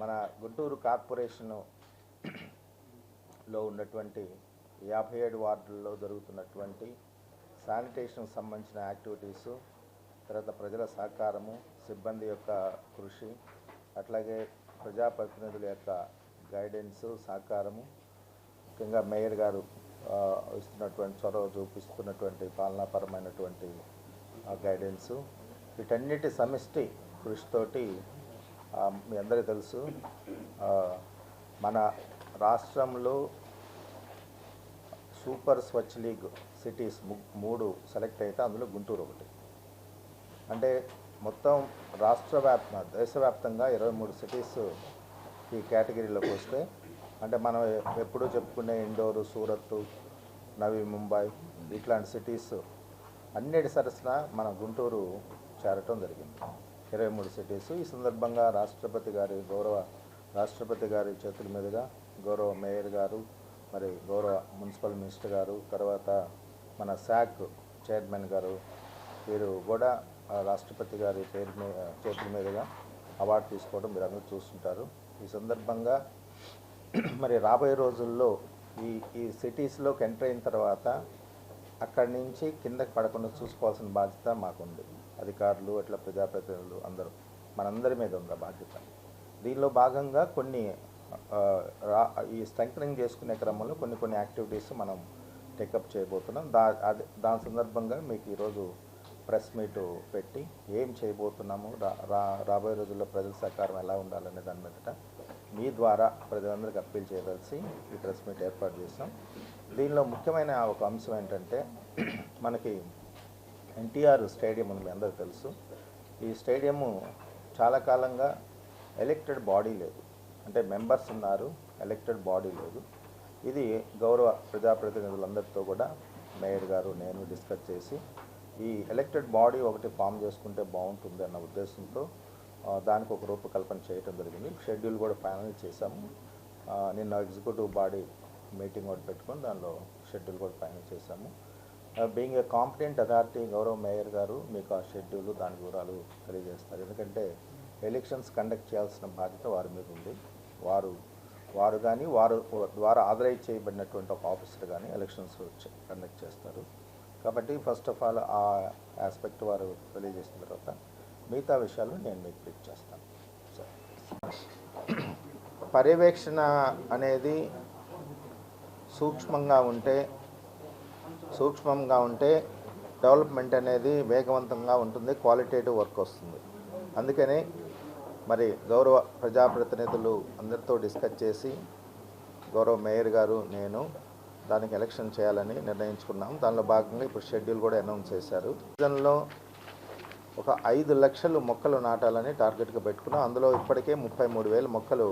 మన గుంటూరు కార్పొరేషను లో ఉన్నటువంటి యాభై ఏడు వార్డుల్లో జరుగుతున్నటువంటి శానిటేషన్ సంబంధించిన యాక్టివిటీసు తర్వాత ప్రజల సహకారము సిబ్బంది యొక్క కృషి అట్లాగే ప్రజాప్రతినిధుల యొక్క గైడెన్స్ సహకారము. ముఖ్యంగా మేయర్ గారు ఇస్తున్నటువంటి చొరవ చూపిస్తున్నటువంటి పాలనాపరమైనటువంటి గైడెన్సు. వీటన్నిటి సమిష్టి కృషితోటి మీ అందరికీ తెలుసు. మన రాష్ట్రంలో సూపర్ స్వచ్ఛ లీగ్ సిటీస్ ము- మూడు సెలెక్ట్ అయితే అందులో గుంటూరు ఒకటి. అంటే మొత్తం రాష్ట్ర వ్యాప్త దేశవ్యాప్తంగా ఇరవై మూడు సిటీస్ ఈ కేటగిరీలోకి వస్తే అంటే మనం ఎప్పుడూ చెప్పుకునే ఇండోరు సూరత్ నవీ ముంబై ఇట్లాంటి సిటీస్ అన్నిటి సరసన మన గుంటూరు చేరటం జరిగింది. ఇరవై మూడు సిటీస్ ఈ సందర్భంగా రాష్ట్రపతి గారి గౌరవ రాష్ట్రపతి గారి చేతుల మీదుగా గౌరవ మేయర్ గారు మరి గౌరవ మున్సిపల్ మినిస్టర్ గారు తర్వాత మన శాక్ చైర్మన్ గారు వీరు కూడా రాష్ట్రపతి గారి పేరు మీద చేతుల మీదుగా అవార్డు తీసుకోవడం మీరు అందరూ చూస్తుంటారు. ఈ సందర్భంగా మరి రాబోయే రోజుల్లో ఈ ఈ సిటీస్లోకి ఎంటర్ అయిన తర్వాత అక్కడి నుంచి కిందకి పడకుండా చూసుకోవాల్సిన బాధ్యత మాకుంది. అధికారులు అట్లా ప్రజాప్రతినిధులు అందరూ మనందరి మీద ఉంది బాధ్యత? దీనిలో భాగంగా కొన్ని రా ఈ స్ట్రెంగ్ చేసుకునే క్రమంలో కొన్ని కొన్ని యాక్టివిటీస్ మనం టేకప్ చేయబోతున్నాం. దా అది దాని సందర్భంగా మీకు ఈరోజు ప్రెస్ మీట్ పెట్టి ఏం చేయబోతున్నాము రా రా రాబోయే రోజుల్లో ప్రజల సహకారం ఎలా ఉండాలనే దాని మీదట మీ ద్వారా ప్రజలందరికీ అప్పీల్ చేయవలసి ఈ ప్రెస్ మీట్ ఏర్పాటు చేసాం దీనిలో ముఖ్యమైన ఒక అంశం ఏంటంటే మనకి ఎన్టీఆర్ స్టేడియం అని మీ తెలుసు. ఈ స్టేడియము చాలా కాలంగా ఎలక్టెడ్ బాడీ లేదు. అంటే మెంబర్స్ ఉన్నారు ఎలక్టెడ్ బాడీ లేదు. ఇది గౌరవ ప్రజాప్రతినిధులందరితో కూడా మేయర్ గారు నేను డిస్కస్ చేసి ఈ ఎలక్టెడ్ బాడీ ఒకటి ఫామ్ చేసుకుంటే బాగుంటుంది అన్న ఉద్దేశంతో దానికి ఒక రూపకల్పన చేయటం జరిగింది. షెడ్యూల్ కూడా ఫైనల్ చేశాము. నిన్న ఎగ్జిక్యూటివ్ బాడీ మీటింగ్ ఒకటి పెట్టుకొని దానిలో షెడ్యూల్ కూడా ఫైనల్ చేశాము. బీయింగ్ ఏ కాంపిటెంట్ అథారిటీ గౌరవ మేయర్ గారు మీకు ఆ షెడ్యూల్ దాని వివరాలు తెలియజేస్తారు. ఎందుకంటే ఎలక్షన్స్ కండక్ట్ చేయాల్సిన బాధ్యత వారి మీద ఉంది. వారు వారు కానీ వారు ద్వారా ఆథరైజ్ చేయబడినటువంటి ఒక ఆఫీసర్ కానీ ఎలక్షన్స్ కండక్ట్ చేస్తారు. కాబట్టి ఫస్ట్ ఆఫ్ ఆల్ ఆ ఆస్పెక్ట్ వారు తెలియజేసిన తర్వాత మిగతా విషయాలు నేను మీకు పిక్ చేస్తాను. పర్యవేక్షణ అనేది సూక్ష్మంగా ఉంటే సూక్ష్మంగా ఉంటే డెవలప్మెంట్ అనేది వేగవంతంగా ఉంటుంది క్వాలిటేటివ్ వర్క్ వస్తుంది. అందుకని మరి గౌరవ ప్రజాప్రతినిధులు అందరితో డిస్కస్ చేసి గౌరవ మేయర్ గారు నేను దానికి ఎలక్షన్ చేయాలని నిర్ణయించుకున్నాం. దానిలో భాగంగా ఇప్పుడు షెడ్యూల్ కూడా అనౌన్స్ చేశారు. సీజన్లో ఒక ఐదు లక్షలు మొక్కలు నాటాలని టార్గెట్గా పెట్టుకున్నాం. అందులో ఇప్పటికే ముప్పై మూడు వేల మొక్కలు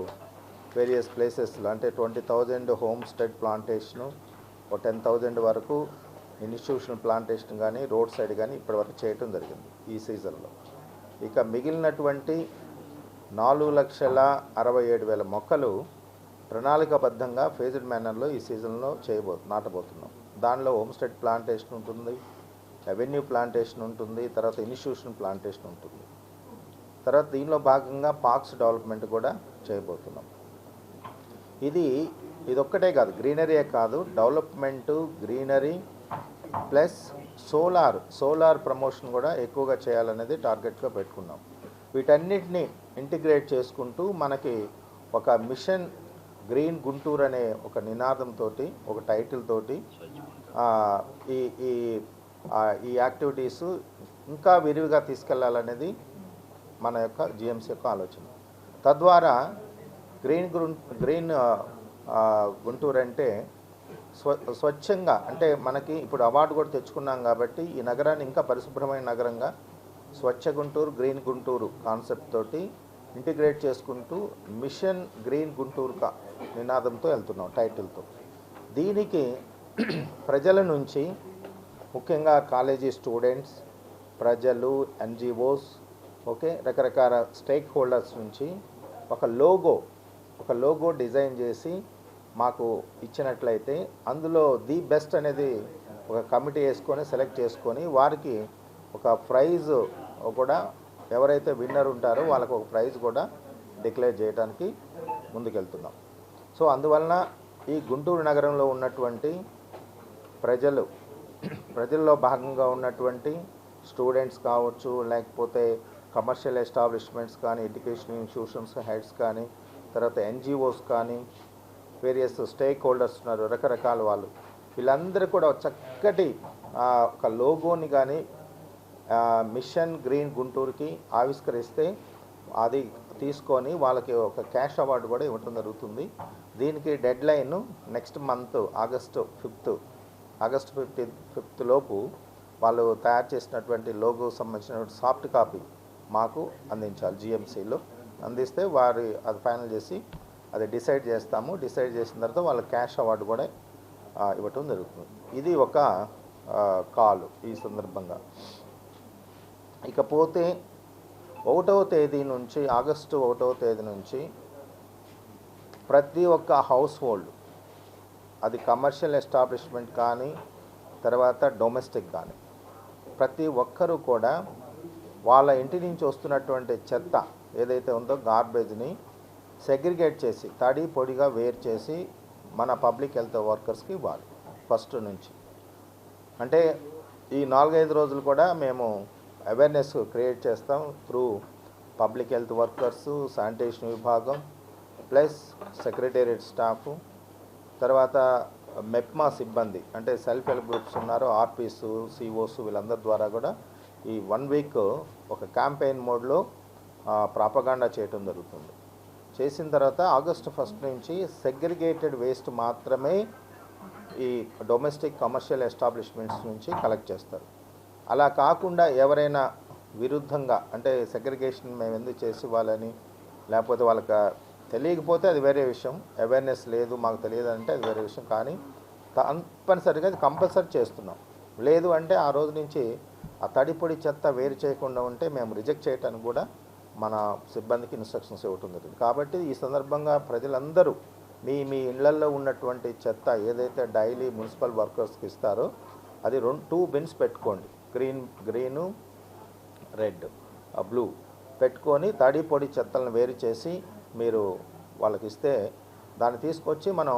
వేరియస్ ప్లేసెస్లో అంటే twenty thousand homestead plantation ఒక టెన్ థౌజండ్ వరకు ఇన్స్టిట్యూషనల్ ప్లాంటేషన్ కానీ రోడ్ సైడ్ కానీ ఇప్పటివరకు చేయటం జరిగింది ఈ సీజన్లో. ఇక మిగిలినటువంటి నాలుగు లక్షల అరవై ఏడు వేల మొక్కలు ప్రణాళికాబద్ధంగా ఫేజ్డ్ మేనర్లో ఈ సీజన్లో చేయబో నాటబోతున్నాం. దానిలో హోమ్ స్టెడ్ ప్లాంటేషన్ ఉంటుంది అవెన్యూ ప్లాంటేషన్ ఉంటుంది తర్వాత ఇన్స్టిట్యూషన్ ప్లాంటేషన్ ఉంటుంది. తర్వాత దీనిలో భాగంగా పార్క్స్ డెవలప్మెంట్ కూడా చేయబోతున్నాం. ఇది ఇదొక్కటే కాదు గ్రీనరీయే కాదు development greenery plus solar solar promotion కూడా ఎక్కువగా చేయాలనేది టార్గెట్గా పెట్టుకున్నాం. వీటన్నిటిని ఇంటిగ్రేట్ చేసుకుంటూ మనకి ఒక మిషన్ గ్రీన్ గుంటూరు అనే ఒక నినాదంతో ఒక టైటిల్ తోటి ఈ ఈ ఈ యాక్టివిటీస్ ఇంకా విరివిగా తీసుకెళ్ళాలనేది మన యొక్క జిఎంసీ యొక్క ఆలోచన. తద్వారా గ్రీన్ గ్రీన్ గుంటూరు అంటే స్వ స్వచ్ఛంగా అంటే మనకి ఇప్పుడు అవార్డు కూడా తెచ్చుకున్నాం కాబట్టి ఈ నగరాన్ని ఇంకా పరిశుభ్రమైన నగరంగా స్వచ్ఛ గుంటూరు గ్రీన్ గుంటూరు కాన్సెప్ట్ తోటి ఇంటిగ్రేట్ చేసుకుంటూ మిషన్ గ్రీన్ గుంటూరు కా నినాదంతో వెళ్తున్నాం టైటిల్తో. దీనికి ప్రజల నుంచి ముఖ్యంగా కాలేజీ స్టూడెంట్స్ ప్రజలు ఎన్జిఓస్ ఓకే రకరకాల స్టేక్ హోల్డర్స్ నుంచి ఒక లోగో ఒక లోగో డిజైన్ చేసి మాకు ఇచ్చినట్లయితే అందులో ది బెస్ట్ అనేది ఒక కమిటీ వేసుకొని సెలెక్ట్ చేసుకొని వారికి ఒక ప్రైజ్ కూడా ఎవరైతే విన్నర్ ఉంటారో వాళ్ళకు ఒక ప్రైజ్ కూడా డిక్లేర్ చేయడానికి ముందుకెళ్తున్నాం. సో అందువలన ఈ గుంటూరు నగరంలో ఉన్నటువంటి ప్రజలు ప్రజల్లో భాగంగా ఉన్నటువంటి స్టూడెంట్స్ కావచ్చు లేకపోతే కమర్షియల్ ఎస్టాబ్లిష్మెంట్స్ కానీ ఎడ్యుకేషన్ ఇన్స్టిట్యూషన్స్ హెడ్స్ కానీ తర్వాత ఎన్జిఓస్ కానీ వేరియస్ స్టేక్ హోల్డర్స్ ఉన్నారు రకరకాల వాళ్ళు. వీళ్ళందరూ కూడా చక్కటి ఒక లోగోని కానీ మిషన్ గ్రీన్ గుంటూరుకి ఆవిష్కరిస్తే అది తీసుకొని వాళ్ళకి ఒక క్యాష్ అవార్డు కూడా ఇవ్వటం జరుగుతుంది. దీనికి deadline next month August fifth August fifty fifth లోపు వాళ్ళు తయారు చేసినటువంటి లోగో సంబంధించిన సాఫ్ట్ కాపీ మాకు అందించాలి జిఎంసీలో. అందిస్తే వారి అది ఫైనల్ చేసి అది డిసైడ్ చేస్తాము. డిసైడ్ చేసిన తర్వాత వాళ్ళ క్యాష్ అవార్డు కూడా ఇవ్వటం జరుగుతుంది. ఇది ఒక కాలు ఈ సందర్భంగా. ఇకపోతే ఒకటవ తేదీ నుంచి ఆగస్టు ఒకటవ తేదీ నుంచి ప్రతి ఒక్క హౌస్ హోల్డ్ అది కమర్షియల్ ఎస్టాబ్లిష్మెంట్ కానీ తర్వాత డొమెస్టిక్ కానీ ప్రతి ఒక్కరూ కూడా వాళ్ళ ఇంటి నుంచి వస్తున్నటువంటి చెత్త ఏదైతే ఉందో గార్బేజ్ని సెగ్రిగేట్ చేసి తడి పొడిగా వేరు చేసి మన పబ్లిక్ హెల్త్ వర్కర్స్కి ఇవ్వాలి ఫస్ట్ నుంచి. అంటే ఈ నాలుగైదు రోజులు కూడా మేము అవేర్నెస్ క్రియేట్ చేస్తాం through public health workers sanitation విభాగం ప్లస్ సెక్రటేరియట్ స్టాఫ్ తర్వాత మెప్మా సిబ్బంది అంటే సెల్ఫ్ హెల్ప్ గ్రూప్స్ ఉన్నారు ఆర్పీస్ సిఓస్ వీళ్ళందరి ద్వారా కూడా ఈ వన్ వీక్ ఒక క్యాంపెయిన్ మోడ్లో ప్రాపగాండా చేయటం జరుగుతుంది. చేసిన తర్వాత ఆగస్టు ఫస్ట్ నుంచి సెగ్రిగేటెడ్ వేస్ట్ మాత్రమే ఈ డొమెస్టిక్ కమర్షియల్ ఎస్టాబ్లిష్మెంట్స్ నుంచి కలెక్ట్ చేస్తారు. అలా కాకుండా ఎవరైనా విరుద్ధంగా అంటే సెగ్రిగేషన్ మేము ఎందుకు చేసి వాళ్ళని లేకపోతే వాళ్ళకి తెలియకపోతే అది వేరే విషయం. అవేర్నెస్ లేదు మాకు తెలియదు అంటే అది వేరే విషయం. కానీ తప్పనిసరిగా అది కంపల్సరీ చేస్తున్నాం. లేదు అంటే ఆ రోజు నుంచి ఆ తడిపొడి చెత్త వేరు చేయకుండా ఉంటే మేము రిజెక్ట్ చేయడానికి కూడా మన సిబ్బందికి ఇన్స్ట్రక్షన్స్ ఇవ్వటం జరిగింది కాబట్టి ఈ సందర్భంగా ప్రజలందరూ మీ మీ ఇళ్ళల్లో ఉన్నటువంటి చెత్త ఏదైతే డైలీ మున్సిపల్ వర్కర్స్కి ఇస్తారో అది రెండు టూ బిన్స్ పెట్టుకోండి. గ్రీన్ గ్రీను రెడ్ బ్లూ పెట్టుకొని తడి పొడి చెత్తలను వేరు చేసి మీరు వాళ్ళకి ఇస్తే దాన్ని తీసుకొచ్చి మనం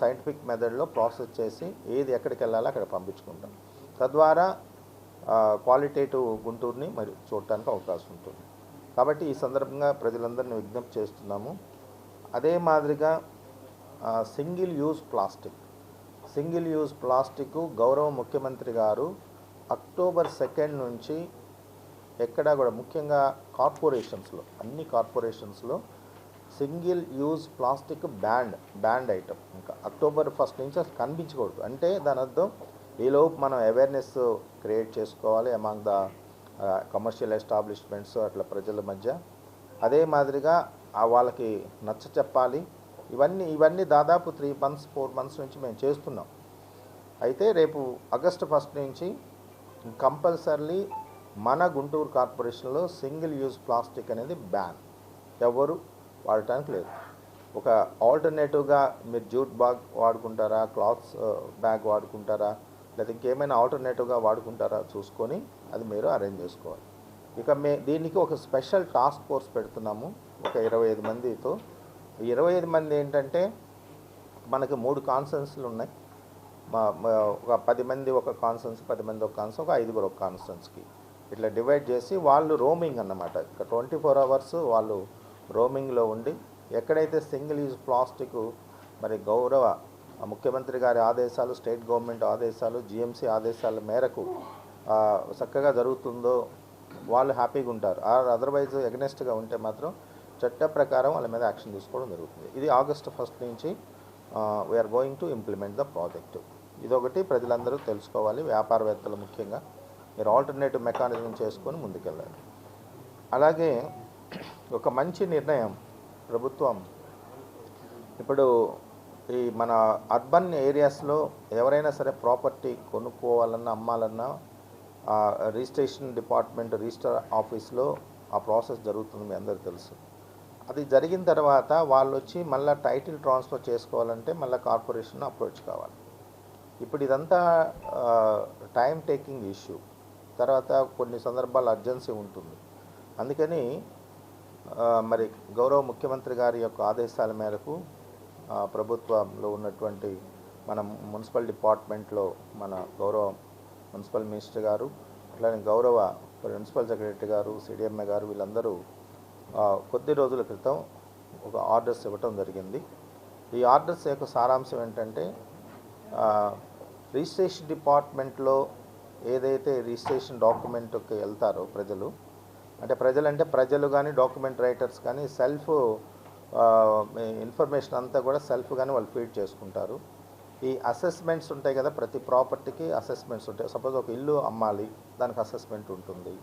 సైంటిఫిక్ మెథడ్లో ప్రాసెస్ చేసి ఏది ఎక్కడికి వెళ్ళాలో అక్కడ పంపించుకుంటాం. తద్వారా క్వాలిటేటివ్ గుంటూరుని మరి చూడటానికి అవకాశం ఉంటుంది. కాబట్టి ఈ సందర్భంగా ప్రజలందరినీ విజ్ఞప్తి చేస్తున్నాము. అదే మాదిరిగా single use plastic. Single use plastic గౌరవ ముఖ్యమంత్రి గారు అక్టోబర్ సెకండ్ నుంచి ఎక్కడా కూడా ముఖ్యంగా కార్పొరేషన్స్లో అన్ని కార్పొరేషన్స్లో single use plastic band band item ఇంకా అక్టోబర్ ఫస్ట్ నుంచి అసలు కనిపించకూడదు. అంటే దాని అర్థం ఈలోపు మనం అవేర్నెస్ క్రియేట్ చేసుకోవాలి అమాంగ్ ద కమర్షియల్ ఎస్టాబ్లిష్మెంట్స్ అట్లా ప్రజల మధ్య. అదే మాదిరిగా ఆ వాళ్ళకి నచ్చ చెప్పాలి. ఇవన్నీ ఇవన్నీ దాదాపు త్రీ మంత్స్ ఫోర్ మంత్స్ నుంచి మేము చేస్తున్నాం. అయితే రేపు ఆగస్టు ఫస్ట్ నుంచి కంపల్సర్లీ మన గుంటూరు కార్పొరేషన్లో సింగిల్ యూజ్ ప్లాస్టిక్ అనేది బ్యాన్ ఎవరు వాడటానికి లేదు. ఒక ఆల్టర్నేటివ్గా మీరు జూట్ బ్యాగ్ వాడుకుంటారా క్లాత్స్ బ్యాగ్ వాడుకుంటారా లేదా ఇంకేమైనా ఆల్టర్నేటివ్గా వాడుకుంటారా చూసుకొని అది మీరు అరేంజ్ చేసుకోవాలి. ఇక మే దీనికి ఒక స్పెషల్ టాస్క్ ఫోర్స్ పెడుతున్నాము ఒక ఇరవై ఐదు మందితో. ఇరవై ఐదు మంది ఏంటంటే మనకి మూడు కాన్సెన్స్లు ఉన్నాయి. మా ఒక పది మంది ఒక కాన్సెన్స్ పది మంది ఒక కాన్ఫరెన్స్ ఒక ఐదుగురు ఒక కాన్సెన్స్కి ఇట్లా డివైడ్ చేసి వాళ్ళు రోమింగ్ అన్నమాట. ఇక ట్వంటీ ఫోర్ అవర్స్ వాళ్ళు రోమింగ్లో ఉండి ఎక్కడైతే సింగిల్ యూజ్ ప్లాస్టిక్ మరి గౌరవ ముఖ్యమంత్రి గారి ఆదేశాలు స్టేట్ గవర్నమెంట్ ఆదేశాలు జిఎంసీ ఆదేశాల మేరకు చక్కగా జరుగుతుందో వాళ్ళు హ్యాపీగా ఉంటారు. అదర్వైజ్ ఎగనెస్ట్గా ఉంటే మాత్రం చట్ట ప్రకారం వాళ్ళ మీద యాక్షన్ తీసుకోవడం జరుగుతుంది. ఇది ఆగస్ట్ ఫస్ట్ నుంచి we're going to implement the project ఇదొకటి ప్రజలందరూ తెలుసుకోవాలి వ్యాపారవేత్తలు ముఖ్యంగా. మీరు ఆల్టర్నేటివ్ మెకానిజం చేసుకొని ముందుకెళ్ళాలి. అలాగే ఒక మంచి నిర్ణయం ప్రభుత్వం. ఇప్పుడు ఈ మన అర్బన్ ఏరియాస్లో ఎవరైనా సరే ప్రాపర్టీ కొనుక్కోవాలన్నా అమ్మాలన్నా రిజిస్ట్రేషన్ డిపార్ట్మెంట్ రిజిస్టర్ ఆఫీస్లో ఆ ప్రాసెస్ జరుగుతుంది మీ అందరికీ తెలుసు. అది జరిగిన తర్వాత వాళ్ళు వచ్చి మళ్ళీ టైటిల్ ట్రాన్స్ఫర్ చేసుకోవాలంటే మళ్ళీ కార్పొరేషన్ అప్రోచ్ కావాలి. ఇప్పుడు ఇదంతా టైం టేకింగ్ ఇష్యూ తర్వాత కొన్ని సందర్భాలు అర్జెన్సీ ఉంటుంది. అందుకని మరి గౌరవ ముఖ్యమంత్రి గారి యొక్క ఆదేశాల మేరకు ప్రభుత్వంలో ఉన్నటువంటి మన మున్సిపల్ డిపార్ట్మెంట్లో మన గౌరవ మున్సిపల్ మినిస్టర్ గారు అట్లానే గౌరవ ప్రిన్సిపల్ సెక్రటరీ గారు సిడిఎంఏ గారు వీళ్ళందరూ కొద్ది రోజుల క్రితం ఒక ఆర్డర్స్ ఇవ్వటం జరిగింది. ఈ ఆర్డర్స్ యొక్క సారాంశం ఏంటంటే రిజిస్ట్రేషన్ డిపార్ట్మెంట్లో ఏదైతే రిజిస్ట్రేషన్ డాక్యుమెంట్కి వెళ్తారో ప్రజలు అంటే ప్రజలంటే ప్రజలు కానీ డాక్యుమెంట్ రైటర్స్ కానీ సెల్ఫ్ ఇన్ఫర్మేషన్ అంతా కూడా సెల్ఫ్గానే వాళ్ళు ఫీడ్ చేసుకుంటారు. ఈ అసెస్మెంట్స్ ఉంటాయి కదా ప్రతి ప్రాపర్టీకి అసెస్మెంట్స్ ఉంటాయి. సపోజ్ ఒక ఇల్లు అమ్మాలి దానికి అసెస్మెంట్ ఉంటుంది.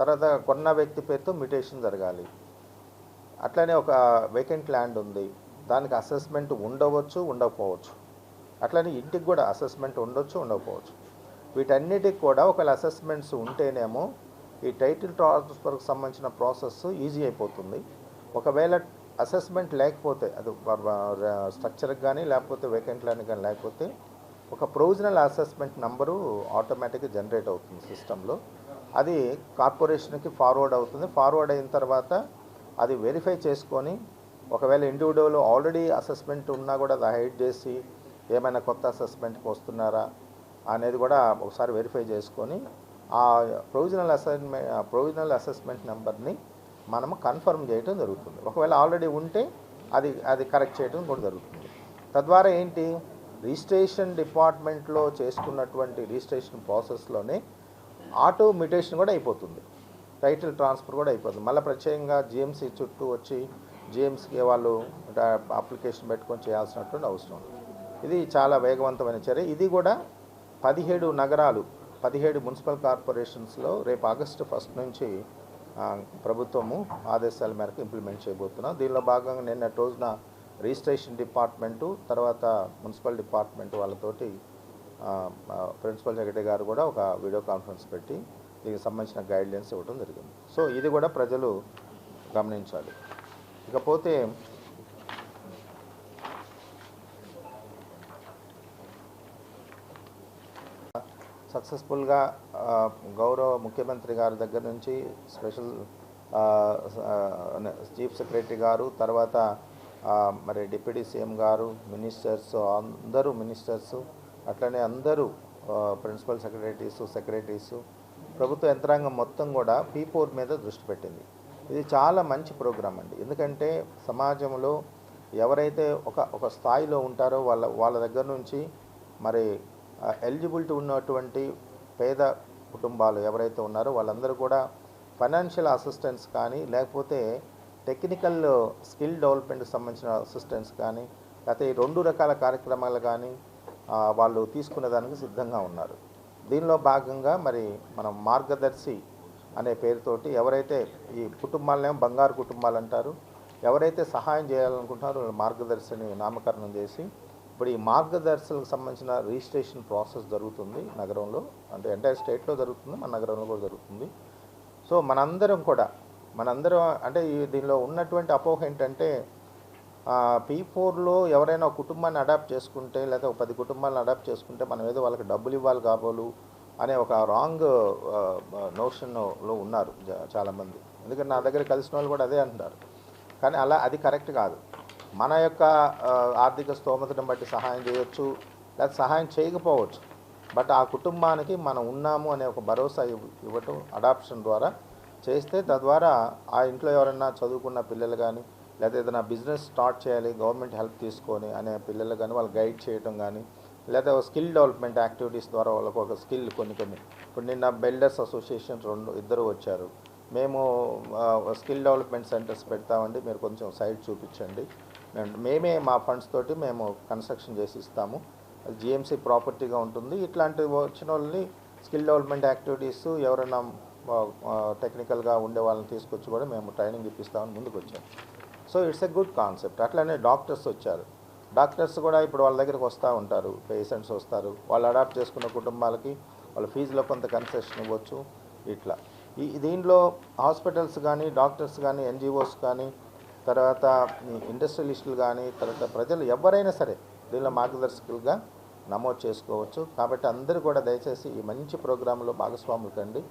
తర్వాత కొన్న వ్యక్తి పేరుతో మ్యూటేషన్ జరగాలి. అట్లనే ఒక వేకెంట్ ల్యాండ్ ఉంది. దానికి అసెస్మెంట్ ఉండవచ్చు ఉండకపోవచ్చు. అట్లనే ఇంటికి కూడా అసెస్మెంట్ ఉండొచ్చు ఉండకపోవచ్చు. వీటన్నిటికి కూడా ఒకవేళ అసెస్మెంట్స్ ఉంటేనేమో ఈ టైటిల్ ట్రాన్స్ఫర్కి సంబంధించిన ప్రాసెస్ ఈజీ అయిపోతుంది. ఒకవేళ అసెస్మెంట్ లేకపోతే అది స్ట్రక్చర్కి కానీ లేకపోతే వేకెంట్ ల్యాండ్ కానీ లేకపోతే ఒక ప్రొవిజనల్ అసెస్మెంట్ నంబరు ఆటోమేటిక్గా జనరేట్ అవుతుంది సిస్టంలో అది కార్పొరేషన్కి ఫార్వర్డ్ అవుతుంది. ఫార్వర్డ్ అయిన తర్వాత అది వెరిఫై చేసుకొని ఒకవేళ ఇండివిజువల్ ఆల్రెడీ అసెస్మెంట్ ఉన్నా కూడా అది హైడ్ చేసి ఏమైనా కొత్త అసెస్మెంట్కి వస్తున్నారా అనేది కూడా ఒకసారి వెరిఫై చేసుకొని ఆ ప్రొవిజనల్ అసైన్మెంట్ ప్రొవిజనల్ అసెస్మెంట్ నెంబర్ని మనము కన్ఫర్మ్ చేయటం జరుగుతుంది. ఒకవేళ ఆల్రెడీ ఉంటే అది అది కరెక్ట్ చేయడం కూడా జరుగుతుంది. తద్వారా ఏంటి? రిజిస్ట్రేషన్ డిపార్ట్మెంట్లో చేసుకున్నటువంటి రిజిస్ట్రేషన్ ప్రాసెస్లోనే ఆటో మ్యూటేషన్ కూడా అయిపోతుంది. టైటిల్ ట్రాన్స్ఫర్ కూడా అయిపోతుంది. మళ్ళీ ప్రత్యేకంగా జిఎంసీ చుట్టూ వచ్చి జిఎంసీకి వాళ్ళు అప్లికేషన్ పెట్టుకొని చేయాల్సినటువంటి అవసరం ఇది చాలా వేగవంతమైన చర్య. ఇది కూడా పదిహేడు నగరాలు పదిహేడు మున్సిపల్ కార్పొరేషన్స్లో రేపు ఆగస్టు ఫస్ట్ నుంచి ప్రభుత్వము ఆదేశాల మేరకు ఇంప్లిమెంట్ చేయబోతున్నాం. దీనిలో భాగంగా నిన్న రోజున రిజిస్ట్రేషన్ డిపార్ట్మెంటు తర్వాత మున్సిపల్ డిపార్ట్మెంట్ వాళ్ళతోటి ప్రిన్సిపల్ సెక్రటరీ గారు కూడా ఒక వీడియో కాన్ఫరెన్స్ పెట్టి దీనికి సంబంధించిన గైడ్లైన్స్ ఇవ్వడం జరిగింది. సో ఇది కూడా ప్రజలు గమనించాలి. ఇకపోతే సక్సెస్ఫుల్గా గౌరవ ముఖ్యమంత్రి గారి దగ్గర నుంచి స్పెషల్ చీఫ్ సెక్రటరీ గారు తర్వాత మరి డిప్యూటీ సీఎం గారు మినిస్టర్స్ అందరూ మినిస్టర్స్ అట్లనే అందరూ ప్రిన్సిపల్ సెక్రటరీస్ సెక్రటరీస్ ప్రభుత్వ యంత్రాంగం మొత్తం కూడా పీ ఫోర్ మీద దృష్టి పెట్టింది. ఇది చాలా మంచి ప్రోగ్రాం అండి. ఎందుకంటే సమాజంలో ఎవరైతే ఒక ఒక స్థాయిలో ఉంటారో వాళ్ళ వాళ్ళ దగ్గర నుంచి మరి ఎలిజిబిలిటీ ఉన్నటువంటి పేద కుటుంబాలు ఎవరైతే ఉన్నారో వాళ్ళందరూ కూడా ఫైనాన్షియల్ అసిస్టెన్స్ కానీ లేకపోతే టెక్నికల్ స్కిల్ డెవలప్మెంట్కి సంబంధించిన అసిస్టెన్స్ కానీ లేకపోతే ఈ రెండు రకాల కార్యక్రమాలు కానీ వాళ్ళు తీసుకునే దానికి సిద్ధంగా ఉన్నారు. దీనిలో భాగంగా మరి మనం మార్గదర్శి అనే పేరుతోటి ఎవరైతే ఈ కుటుంబాలనేమో బంగారు కుటుంబాలు అంటారు ఎవరైతే సహాయం చేయాలనుకుంటున్నారో మార్గదర్శిని నామకరణం చేసి ఇప్పుడు ఈ మార్గదర్శకులకు సంబంధించిన రిజిస్ట్రేషన్ ప్రాసెస్ జరుగుతుంది నగరంలో. అంటే ఎంటైర్ స్టేట్లో జరుగుతుంది మన నగరంలో కూడా జరుగుతుంది. సో మనందరం కూడా మనందరం అంటే ఈ దీనిలో ఉన్నటువంటి అపోహ ఏంటంటే పీ ఫోర్లో ఎవరైనా ఒక కుటుంబాన్ని అడాప్ట్ చేసుకుంటే లేదా ఒక పది కుటుంబాలను అడాప్ట్ చేసుకుంటే మనం ఏదో వాళ్ళకి డబ్బులు ఇవ్వాలి కాబోలు అనే ఒక రాంగ్ నోషన్లో ఉన్నారు చాలామంది. ఎందుకంటే నా దగ్గర కలిసిన వాళ్ళు కూడా అదే అంటున్నారు. కానీ అలా అది కరెక్ట్ కాదు. మన యొక్క ఆర్థిక స్తోమతను బట్టి సహాయం చేయొచ్చు లేదా సహాయం చేయకపోవచ్చు. బట్ ఆ కుటుంబానికి మనం ఉన్నాము అనే ఒక భరోసా ఇవ్వటం అడాప్షన్ ద్వారా చేస్తే తద్వారా ఆ ఇంట్లో ఎవరైనా చదువుకున్న పిల్లలు కానీ లేదా ఏదైనా బిజినెస్ స్టార్ట్ చేయాలి గవర్నమెంట్ హెల్ప్ తీసుకొని అనే పిల్లలు కానీ వాళ్ళు గైడ్ చేయటం కానీ లేదా స్కిల్ డెవలప్మెంట్ యాక్టివిటీస్ ద్వారా వాళ్ళకు ఒక స్కిల్ కొన్ని కొన్ని ఇప్పుడు నిన్న బిల్డర్స్ అసోసియేషన్ రెండు ఇద్దరు వచ్చారు. మేము స్కిల్ డెవలప్మెంట్ సెంటర్స్ పెడతామండి మీరు కొంచెం సైట్ చూపించండి. మేమే మా ఫండ్స్ తోటి మేము కన్స్ట్రక్షన్ చేసి ఇస్తాము. అది జిఎంసీ ప్రాపర్టీగా ఉంటుంది. ఇట్లాంటి వచ్చిన వాళ్ళని స్కిల్ డెవలప్మెంట్ యాక్టివిటీస్ ఎవరైనా టెక్నికల్గా ఉండే వాళ్ళని తీసుకొచ్చి కూడా మేము ట్రైనింగ్ ఇప్పిస్తామని ముందుకు వచ్చాం so it's a good concept అట్లానే డాక్టర్స్ వచ్చారు. డాక్టర్స్ కూడా ఇప్పుడు వాళ్ళ దగ్గరికి వస్తూ ఉంటారు. పేషెంట్స్ వస్తారు. వాళ్ళు అడాప్ట్ చేసుకున్న కుటుంబాలకి వాళ్ళ ఫీజులో కొంత కన్సెషన్ ఇవ్వచ్చు. ఇట్లా. ఈ దీనిలో హాస్పిటల్స్ కానీ డాక్టర్స్ కానీ ఎన్జిఓస్ కానీ తర్వాత ఇండస్ట్రియలిస్టులు కానీ తర్వాత ప్రజలు ఎవరైనా సరే దీనిలో మార్గదర్శకులుగా నమోదు చేసుకోవచ్చు. కాబట్టి అందరూ కూడా దయచేసి ఈ మంచి ప్రోగ్రాంలో భాగస్వాములు కండి.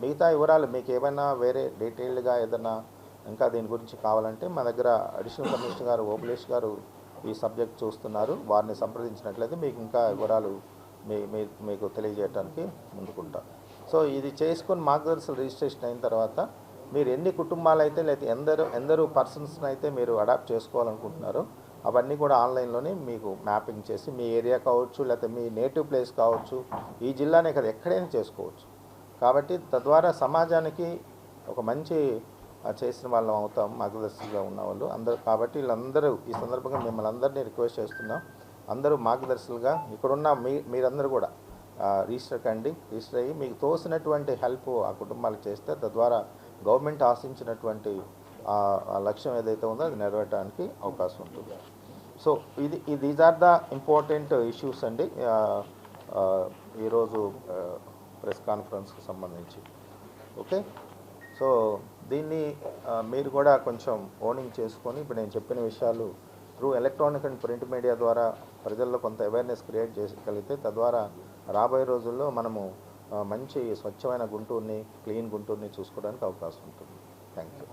మిగతా వివరాలు మీకు ఏమైనా వేరే డీటెయిల్డ్గా ఏదైనా ఇంకా దీని గురించి కావాలంటే మా దగ్గర అడిషనల్ కమిషనర్ గారు ఓపులేష్ గారు ఈ సబ్జెక్ట్ చూస్తున్నారు. వారిని సంప్రదించినట్లయితే మీకు ఇంకా వివరాలు మీ మీ- మీకు తెలియజేయడానికి ముందుకుంటాం. సో ఇది చేసుకొని మార్గదర్శకులు రిజిస్ట్రేషన్ అయిన తర్వాత మీరు ఎన్ని కుటుంబాలు అయితే లేకపోతే ఎందరు ఎందరు పర్సన్స్ని అయితే మీరు అడాప్ట్ చేసుకోవాలనుకుంటున్నారో అవన్నీ కూడా ఆన్లైన్లోనే మీకు మ్యాపింగ్ చేసి మీ ఏరియా కావచ్చు లేకపోతే మీ నేటివ్ ప్లేస్ కావచ్చు ఈ జిల్లానే కదా ఎక్కడైనా చేసుకోవచ్చు. కాబట్టి తద్వారా సమాజానికి ఒక మంచి చేసిన వాళ్ళం అవుతాం మార్గదర్శకులుగా ఉన్నవాళ్ళు. అందరు అందరూ కాబట్టి వీళ్ళందరూ ఈ సందర్భంగా మిమ్మల్ని అందరినీ రిక్వెస్ట్ చేస్తున్నాం. అందరూ మార్గదర్శులుగా ఇక్కడున్న మీ మీరందరూ కూడా రిజిస్టర్ కండి రిజిస్టర్ అయ్యి మీకు తోసినటువంటి హెల్ప్ ఆ కుటుంబాలకు చేస్తే తద్వారా గవర్నమెంట్ ఆశించినటువంటి ఆ లక్ష్యం ఏదైతే ఉందో అది నెరవేరడానికి అవకాశం ఉంటుంది. సో ఇది these are the important issues అండి. ఈరోజు ప్రెస్ కాన్ఫరెన్స్కి సంబంధించి. ఓకే సో దీన్ని మీరు కూడా కొంచెం ఓనింగ్ చేసుకొని ఇప్పుడు నేను చెప్పిన విషయాలు through electronic and print media ద్వారా ప్రజల్లో కొంత అవేర్నెస్ క్రియేట్ చేయగలిగితే తద్వారా రాబోయే రోజుల్లో మనము మంచి స్వచ్ఛమైన గుంటూరుని క్లీన్ గుంటూరుని చూసుకోవడానికి అవకాశం ఉంటుంది. Thank you